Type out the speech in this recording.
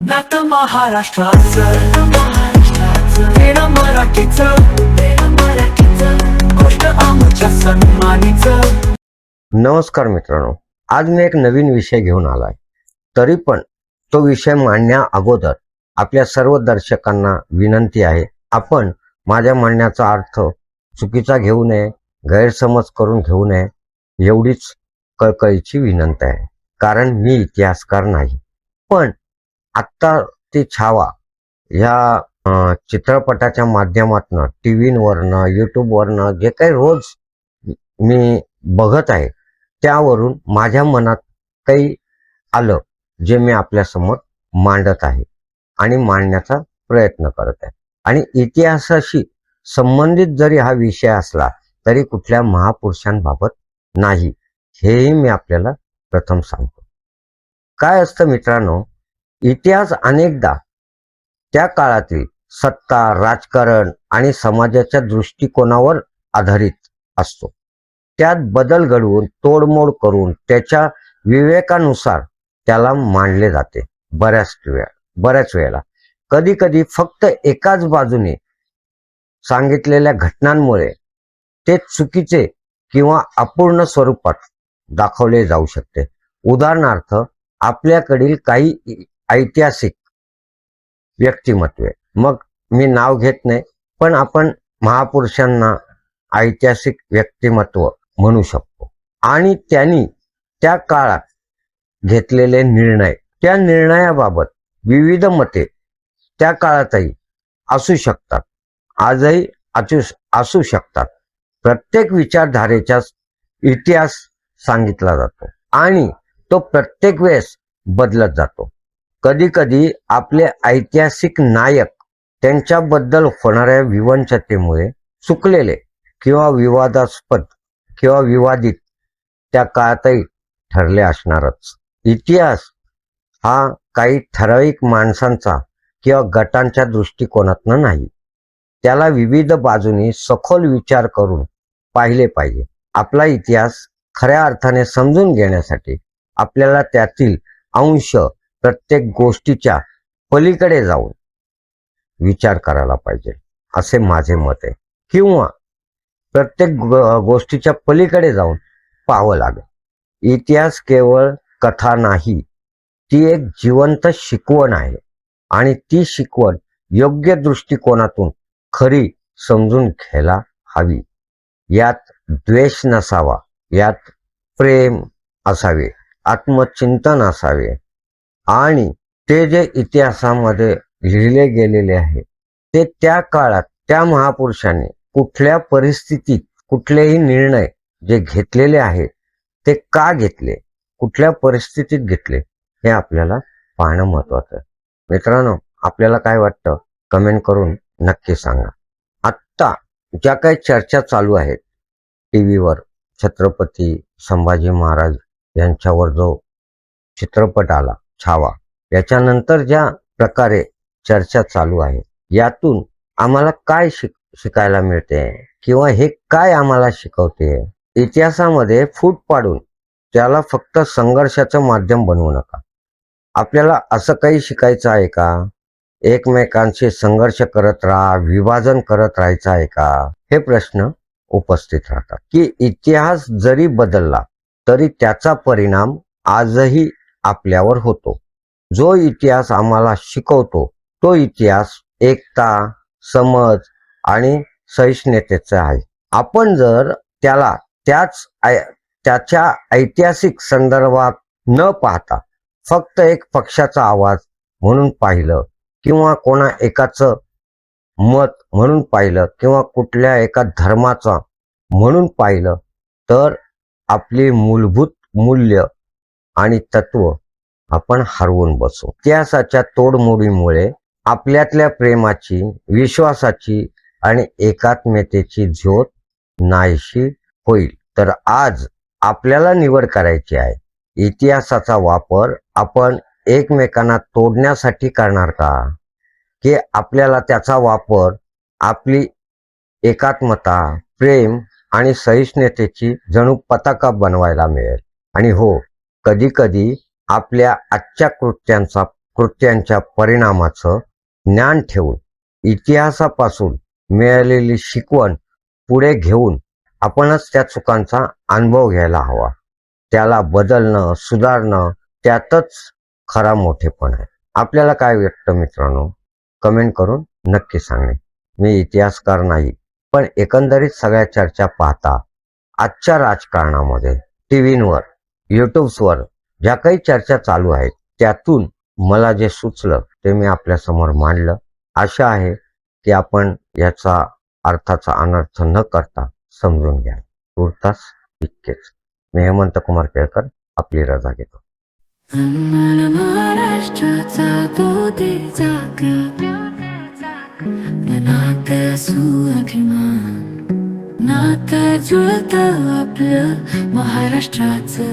नात महाराष्ट्राचं. वेणं मराठीचं. गोष्ट आमच्या सन्मानीचं. नमस्कार मित्रांनो आज मी एक नवीन विषय घेऊन आलाय. तरी पण तो विषय मांडण्या अगोदर आपल्या सर्व दर्शकांना विनंती आहे आपण माझ्या म्हणण्याचा अर्थ चुकीचा घेऊ नये गैरसमज करून घेऊ नये एवढीच कळकळीची विनंती आहे. कारण मी इतिहासकार नाही पण आत्ता ती छावा ह्या चित्रपटाच्या माध्यमातनं टी व्हीवरनं यूट्यूबवरनं जे काही रोज मी बघत आहे त्यावरून माझ्या मनात काही आलं जे मी आपल्यासमोर मांडत आहे आणि मांडण्याचा प्रयत्न करत आहे. आणि इतिहासाशी संबंधित जरी हा विषय असला तरी कुठल्या महापुरुषांबाबत नाही हेही मी आपल्याला प्रथम सांगतो. काय असतं मित्रांनो इतिहास अनेकदा त्या काळातील सत्ता राजकारण आणि समाजाच्या दृष्टिकोनावर आधारित असतो. त्यात बदल घडवून तोडमोड करून त्याच्या विवेकानुसार त्याला मांडले जाते बऱ्याच वेळा बऱ्याच वेळेला. कधी कधी फक्त एकाच बाजूने सांगितलेल्या घटनांमुळे ते चुकीचे किंवा अपूर्ण स्वरूपात दाखवले जाऊ शकते. उदाहरणार्थ आपल्याकडील काही ऐतिहासिक व्यक्तिमत्वे मग मी नाव घेत नाही पण आपण महापुरुषांना ऐतिहासिक व्यक्तिमत्व म्हणू शकतो. आणि त्यांनी त्या काळात घेतलेले निर्णय त्या निर्णयाबाबत विविध मते त्या काळातही असू शकतात. आजही असू असू शकतात. प्रत्येक विचारधारेचा इतिहास सांगितला जातो आणि तो प्रत्येक वेळेस बदलत जातो. कधी कधी आपले ऐतिहासिक नायक त्यांच्याबद्दल होणाऱ्या विवंचतेमुळे चुकलेले किंवा विवादास्पद किंवा विवादित त्या काळातही ठरले असणारच. इतिहास हा काही ठराविक माणसांचा किंवा गटांच्या दृष्टिकोनातनं नाही. त्याला विविध बाजूनी सखोल विचार करून पाहिले पाहिजे. आपला इतिहास खऱ्या अर्थाने समजून घेण्यासाठी आपल्याला त्यातील अंश प्रत्येक गोष्टीच्या पलीकडे जाऊन विचार करायला पाहिजे. असे माझे मत आहे. किंवा प्रत्येक गोष्टीच्या पलीकडे जाऊन पाहावं लागेल. इतिहास केवळ कथा नाही. ती एक जिवंत शिकवण आहे. आणि ती शिकवण योग्य दृष्टिकोनातून खरी समजून घ्यायला हवी. यात द्वेष नसावा. यात प्रेम असावे. आत्मचिंतन असावे. आणि ते जे इतिहासामध्ये लिहिले गेलेले आहे ते त्या काळात त्या महापुरुषांनी कुठल्या परिस्थितीत कुठलेही निर्णय जे घेतलेले आहेत ते का घेतले? कुठल्या परिस्थितीत घेतले? हे आपल्याला पाहणं महत्वाचं आहे. मित्रांनो आपल्याला काय वाटतं? कमेंट करून नक्की सांगा. आत्ता ज्या काही चर्चा चालू आहेत टी व्हीवर छत्रपती संभाजी महाराज यांच्यावर जो चित्रपट आला छावा. याच्यानंतर ज्या प्रकारे चर्चा चालू आहे यातून आम्हाला काय शिक शिकायला मिळते किंवा हे काय आम्हाला शिकवते? इतिहासामध्ये फूट पाडून त्याला फक्त संघर्षाचं माध्यम बनवू नका. आपल्याला असं काही शिकायचं आहे का? एकमेकांशी संघर्ष करत राहा विभाजन करत राहायचं आहे का? हे प्रश्न उपस्थित राहतात. की इतिहास जरी बदलला तरी त्याचा परिणाम आजही आपल्यावर होतो. जो इतिहास आम्हाला शिकवतो तो इतिहास एकता समज आणि सहिष्णुतेचा आहे. आपण जर त्याला त्याच त्याच्या ऐतिहासिक संदर्भात न पाहता फक्त एक पक्षाचा आवाज म्हणून पाहिलं किंवा कोणा एकाचं मत म्हणून पाहिलं किंवा कुठल्या एका धर्माचा म्हणून पाहिलं तर आपली मूलभूत मूल्य आणि तत्व आपण हरवून बसू. इतिहासाच्या तोडमोडीमुळे आपल्यातल्या प्रेमाची विश्वासाची आणि एकात्मतेची ज्योत नाहीशी होईल. तर आज आपल्याला निवड करायची आहे. इतिहासाचा वापर आपण एकमेकांना तोडण्यासाठी करणार का? की आपल्याला त्याचा वापर आपली एकात्मता प्रेम आणि सहिष्णुतेची जणू पताका बनवायला मिळेल? आणि हो कधीकधी आपल्या आजच्या कृत्यांचा कृत्यांच्या परिणामाचं ज्ञान ठेवून इतिहासापासून मिळालेली शिकवण पुढे घेऊन आपणच त्या चुकांचा अनुभव घ्यायला हवा. त्याला बदलणं सुधारणं त्यातच खरा मोठेपण आहे. आपल्याला काय वाटतं मित्रांनो? कमेंट करून नक्की सांगणे मी इतिहासकार नाही पण एकंदरीत सगळ्या चर्चा पाहता आजच्या राजकारणामध्ये टी व्हीवर युट्यूब्सवर ज्या काही चर्चा चालू आहेत त्यातून मला जे सुचलं ते मी आपल्यासमोर मांडलं. आशा आहे की आपण याचा अर्थाचा अनर्थ न करता समजून घ्या. तुर्तास इतकेच. मी हेमंत कुमार केळकर आपली रजा घेतो. महाराष्ट्राचा आपलं महाराष्ट्राचं.